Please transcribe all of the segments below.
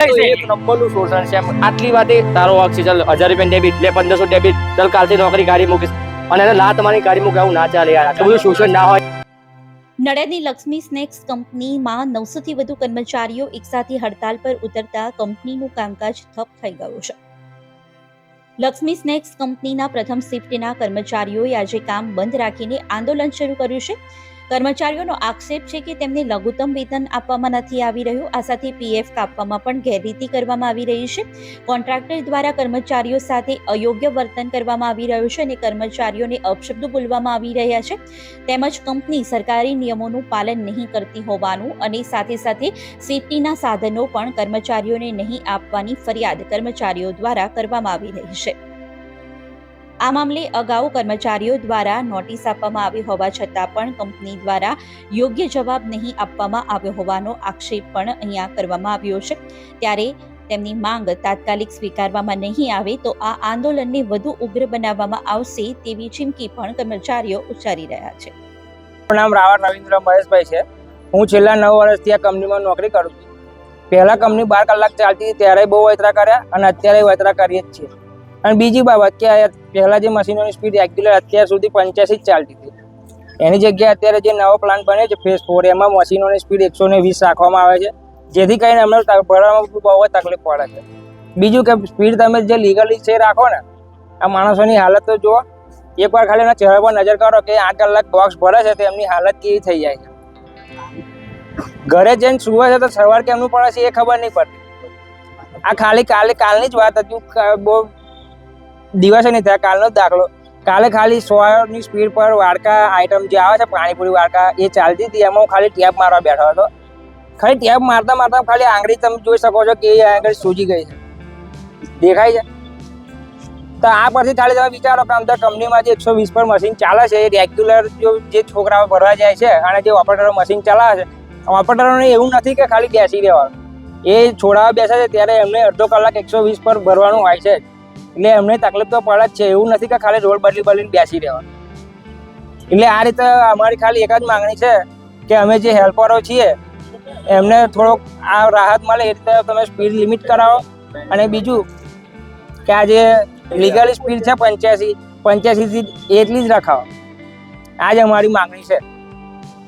એક નંબરનું શોષણ છે. આટલી વાતે તારો હક છે. ચાલ હજાર રૂપિયા ડેબિટ લે પંદરસો ડેબિટ. ચાલ કાલથી નોકરી ગાડી મૂકીશ. અને એને લા તમારી ગાડી મૂકે આવું ના ચાલે યાર. આટલું બધું શોષણ ના હોય. નડિયાદની લક્ષ્મી સ્નેક્સ કંપનીમાં નવસોથી વધુ કર્મચારીઓ એકસાથે હડતાલ પર ઉતરતા કંપનીનું કામકાજ ઠપ થઈ ગયું છે. લક્ષ્મી સ્નેક્સ કંપનીના પ્રથમ શિફ્ટના કર્મચારીઓએ આજે કામ બંધ રાખીને આંદોલન શરૂ કર્યું છે. કર્મચારીઓનો આક્ષેપ છે કે તેમને લઘુત્તમ વેતન આપવામાં નથી આવી રહ્યું. આ સાથે પીએફ કાપવામાં પણ ગેરરીતિ કરવામાં આવી રહી છે. કોન્ટ્રાક્ટર દ્વારા કર્મચારીઓ સાથે અયોગ્ય વર્તન કરવામાં આવી રહ્યું છે અને કર્મચારીઓને અપશબ્દો બોલવામાં આવી રહ્યા છે. તેમજ કંપની સરકારી નિયમોનું પાલન નહીં કરતી હોવાનું અને સાથે સાથે સેફટીના સાધનો પણ કર્મચારીઓને નહીં આપવાની ફરિયાદ કર્મચારીઓ દ્વારા કરવામાં આવી રહી છે. આ મામલે અગાઉ કર્મચારીઓ દ્વારા નોટિસ આપવામાં આવી હોવા છતાં પણ કંપની દ્વારા યોગ્ય જવાબ નહીં આપવામાં આવ્યો હોવાનો આક્ષેપ પણ અહીંયા કરવામાં આવ્યો છે. ત્યારે તેમની માંગ તાત્કાલિક સ્વીકારવામાં નહીં આવે તો આ આંદોલનને વધુ ઉગ્ર બનાવવામાં આવશે તેવી ચીમકી પણ કર્મચારીઓ ઉચ્ચારી રહ્યા છે. નામ રાવળ રવિન્દ્ર મહેશભાઈ છે. હું છેલ્લા નવ વર્ષથી આ કંપનીમાં નોકરી કરું છું. પહેલા કંપની બાર કલાક ચાલતી ત્યારે બહુ વૈતરા કર્યા અને અત્યારે વૈતરા કરીએ જ છીએ. અને બીજી બાબત કે પહેલાં જે મશીનોની સ્પીડ રેગ્યુલર અત્યાર સુધી પંચ્યાસી જ ચાલતી હતી. એની જગ્યાએ અત્યારે જે નવો પ્લાન બન્યો છે ફેસ ફોર એમાં મશીનોની સ્પીડ એકસો ને વીસ રાખવામાં આવે છે. જેથી કરીને અમને ભરવામાં બહુ તકલીફ પડે છે. બીજું કે સ્પીડ તમે જે લીગલી છે રાખો ને, આ માણસોની હાલત તો જુઓ. એકવાર ખાલી એના ચહેરા પર નજર કરો કે આઠ કલાક બોક્સ ભરે છે, તો એમની હાલત કેવી થઈ જાય છે. ઘરે જઈને સુવે છે તો સવાર કેમનું પડે છે એ ખબર નહીં પડતી. આ ખાલી કાલે, કાલની જ વાત હતી. બહુ દિવસે નહીં થયા કાલનો જ દાખલો. કાલે ખાલી સોની સ્પીડ પર વાડકા આઈટમ જે આવે છે, પાણીપુરી વાડકા, એ ચાલતી હતી. એમાં હું ખાલી ટેપ મારવા બેઠો હતો. ખાલી ટેપ મારતા મારતા ખાલી આંગળી તમે જોઈ શકો છો કે એ આંગળી સૂજી ગઈ છે. દેખાય છે? તો આ પરથી ખાલી તમે વિચારો કે અંદર કંપનીમાં જે એકસો વીસ પર મશીન ચાલે છે. એ રેગ્યુલર જો જે છોકરાઓ ભરવા જાય છે અને જે ઓપરેટરો મશીન ચલાવે છે ઓપરેટરોને એવું નથી કે ખાલી બેસી રહેવાનું. એ છોડાવવા બેસે છે, ત્યારે એમને અડધો કલાક એકસો વીસ પર ભરવાનું હોય છે એટલે એમને તકલીફ તો પડે જ છે. એવું નથી કે ખાલી રોડ બદલી બદલીને બેસી રહેવાનું એટલે આ રીતે અમારી ખાલી એક જ માંગણી છે કે અમે જે હેલ્પરો છીએ, એમને થોડોક આ રાહત મળે એ રીતે તમે સ્પીડ લિમિટ કરાવો. અને બીજું કે આ જે લીગલ સ્પીડ છે પંચ્યાસી, પંચ્યાસીથી એટલી જ રખાવો. આ જ અમારી માંગણી છે.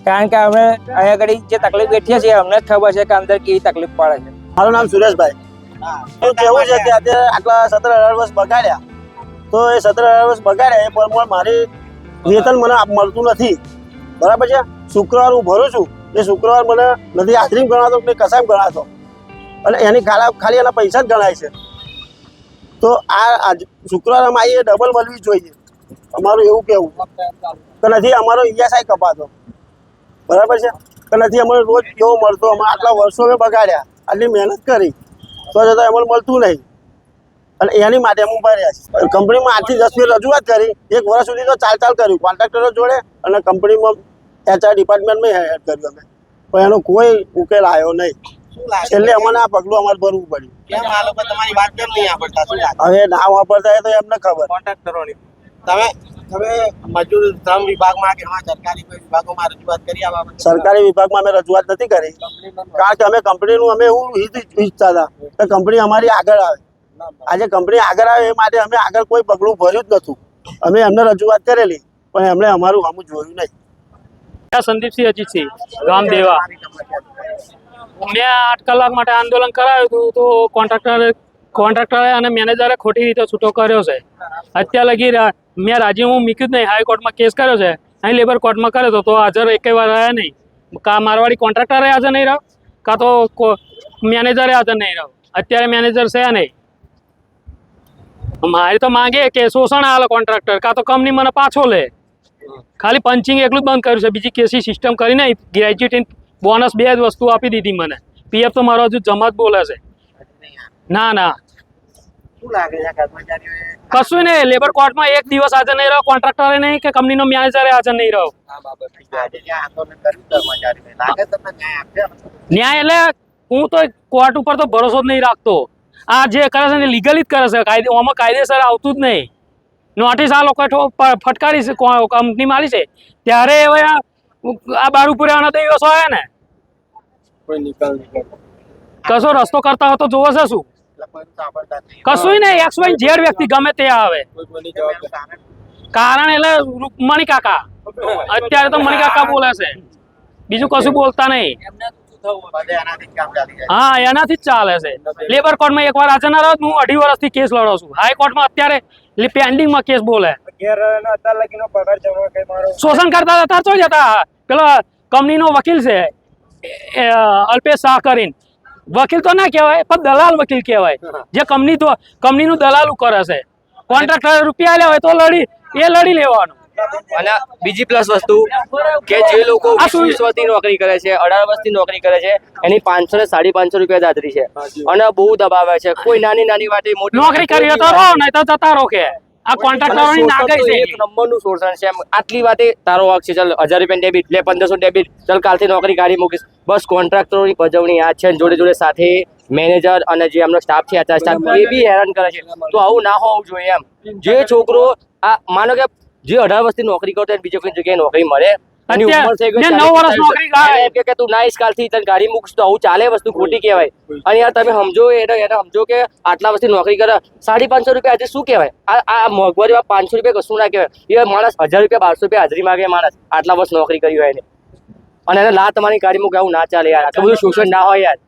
કારણ કે અમે અહીંયા આગળ જે તકલીફ બેઠીએ છીએ, અમને જ ખબર છે કે અંદર કેવી તકલીફ પડે છે. મારું નામ સુરેશભાઈ. તો કેવું છે કે અત્યારે આટલા સત્તર અઢાર વર્ષ બગાડ્યા? તો એ સત્તર અઢાર વર્ષ બગાડ્યા એ પ્રમાણે મારી વેતન મને મળતું નથી. બરાબર છે? શુક્રવાર હું ભરું છું એ શુક્રવાર મને નથી હાજરી ગણાતો કે કસાય ગણાતો. અને એની ખાલા એના પૈસા જ ગણાય છે. તો આ આજ શુક્રવારમાં આવી ડબલ મળવી જોઈએ. અમારું એવું કેવું તો નથી અમારો ઈએસઆઈ કપાતો. બરાબર છે? તો નથી અમારો રોજ કેવો મળતો? અમે આટલા વર્ષો મેં બગાડ્યા. આટલી મહેનત કરી. તો છતાં અમને મળતું નહીં. અને એની માટે અમે ઊભા રહ્યા છીએ. કંપનીમાં આઠથી દસ મિનિટ રજૂઆત કરી. એક વર્ષ સુધી તો ચાલ ચાલ કર્યું. કોન્ટ્રાક્ટરો જોડે અને કંપનીમાં એચઆર ડિપાર્ટમેન્ટમાં હેડ કર્યું અમે. પણ એનો કોઈ ઉકેલ આવ્યો નહીં. છેલ્લે અમને આ પગલું અમારે ભરવું પડ્યું. કેમ આ લોકો તમારી વાત કેમ નહીં સાંભળતા? હવે ના વાપરતા હોય તો એમને ખબર. કોન્ટ્રાક્ટરોની. તમે તમે મજૂર શ્રમ વિભાગમાં કે હા સરકારી કોઈ વિભાગોમાં રજૂઆત કરી આ સરકારી વિભાગમાં અમે રજૂઆત નથી કરી. કારણ કે અમે કંપનીનું અમે એવું હિત ઈચ્છતા હતા કે કંપની અમારી આગળ આવે. આજે કંપની આગળ આવે એ માટે અમે આગળ કોઈ પગલું ભર્યું જ નહોતું. અમે એમને રજૂઆત કરેલી પણ એમણે અમારું આમ જોયું નહીં. આ સંદીપસિંહ અજીતસિંહ ગામ દેવા મેં આઠ કલાક માટે આંદોલન કરાવ્યું હતું તો કોન્ટ્રાક્ટરે કોન્ટ્રાક્ટરે અને મેનેજરે ખોટી રીતે છૂટો કર્યો છે. અત્યાર લગી મેં મેં હું મૂક્યું જ નહીં. હાઈકોર્ટમાં કેસ કર્યો છે. અહીં લેબર કોર્ટમાં કર્યો તો હાજર એક વાર રહ્યા નહીં. કા મારવાડી કોન્ટ્રાક્ટરે હાજર નહીં રહ્યો? કાં તો મેનેજરે હાજર નહીં રહ્યો? અત્યારે મેનેજર છે નહીં. મારી તો માંગે કે શોષણ આલે કોન્ટ્રાક્ટર. કાં તો કંપની મને પાછો લે. ખાલી પંચિંગ એટલું જ બંધ કર્યું છે. બીજી કેસી સિસ્ટમ કરીને ગ્રેજ્યુએટ બોનસ બે જ વસ્તુ આપી દીધી મને. પીએફ તો મારો હજુ જમા જ બોલે છે. ના ના. કશું નહીં લેબર કોર્ટમાં એક દિવસ હાજર નહીં રહ્યો કોન્ટ્રાક્ટરે નહીં કે કંપનીનો મેનેજરે હાજર નહીં રહ્યો. ન્યાય એટલે હું તો કોર્ટ ઉપર તો ભરોસો જ નહીં રાખતો. આ જે કરે છે ને લીગલી જ કરે છે. કાયદે આમાં કાયદેસર આવતું જ નહીં. નોટિસ આ લોકો ફટકારી છે કંપની મારી છે. ત્યારે હવે આ આ બાર ઉપર આના દિવસો આવ્યા ને. કોઈ નિકાલ નહીં કશો રસ્તો કરતા હતો જોવો છે શું? કશું નહીં એક્સ વાય ઝેડ વ્યક્તિ ગમે તે આવે. કારણ એટલે મણી કાકા. અત્યારે તો મણી કાકા બોલે છે. બીજું કશું બોલતા નહીં. બધે એનાથી જ કામ ચાલી જાય. હા એનાથી જ ચાલે છે. લેબર કોર્ટમાં એકવાર હાજર ના હું અઢી વર્ષથી કેસ લડો છું. હાઈકોર્ટમાં અત્યારે પેન્ડિંગમાં કેસ બોલે. શોષણ કરતા હતા તો જતા. પેલો કંપનીનો વકીલ છે અલ્પેશ શાહ કરીને. વકીલ તો ના કહેવાય પણ દલાલ વકીલ કહેવાય. જે કંપની તો કંપનીનું દલાલું કરે છે. કોન્ટ્રાક્ટર રૂપિયા લે હોય તો લડી એ લડી લેવાનું. અને બીજી પ્લસ વસ્તુ કે જે લોકો વીસ વર્ષની નોકરી કરે છે અઢાર વર્ષની નોકરી કરે છે એની પાંચસો ને સાડી પાંચસો રૂપિયા દાદરી છે. અને બહુ દબાવે છે. કોઈ નાની નાની વાતે મોટી નોકરી કરી તો રહો નહીં તો જતા રહો કે. આ કોન્ટ્રાક્ટ અને ના શોષણ છે. એક નંબરનું શોષણ છે. એમ આટલી વાતે તારો વાક છે. ચાલ હજાર રૂપિયા ડેબિટ લે પંદરસો ડેબિટ ચાલ કાલથી નોકરી કાઢી મૂકીશ. બસ કોન્ટ્રાક્ટરોની પજવણી આ છે અને જોડે જોડે સાથે મેનેજર અને જે એમનો સ્ટાફ છે આચાર સ્ટાફ એ બી હેરાન કરે છે. તો આવું ના હોવું જોઈએ એમ. જે છોકરો આ માનો કે જે અઢાર વર્ષથી નોકરી કરતો બીજે કોઈ જગ્યાએ નોકરી મળે નોકરી કરે. એને એમ કે કે તું નાઈશ કાલથી તને ગાડી મૂકશ તો આવું ચાલે વસ્તુ ખોટી કહેવાય. અને યાર તમે સમજો એને એને સમજો કે આટલા વર્ષથી નોકરી કરે. સાડી પાંચસો રૂપિયા આજે શું કેવાય આ મોંઘવારીમાં પાંચસો રૂપિયા કશું ના કહેવાય. એ માણસ હજાર રૂપિયા બારસો રૂપિયા હાજરી માગે માણસ. આટલા વર્ષ નોકરી કરી હોય એને. અને એને લા તમારી ગાડી મૂકે આવું ના ચાલે યાર. બધું શોષણ ના હોય યાર.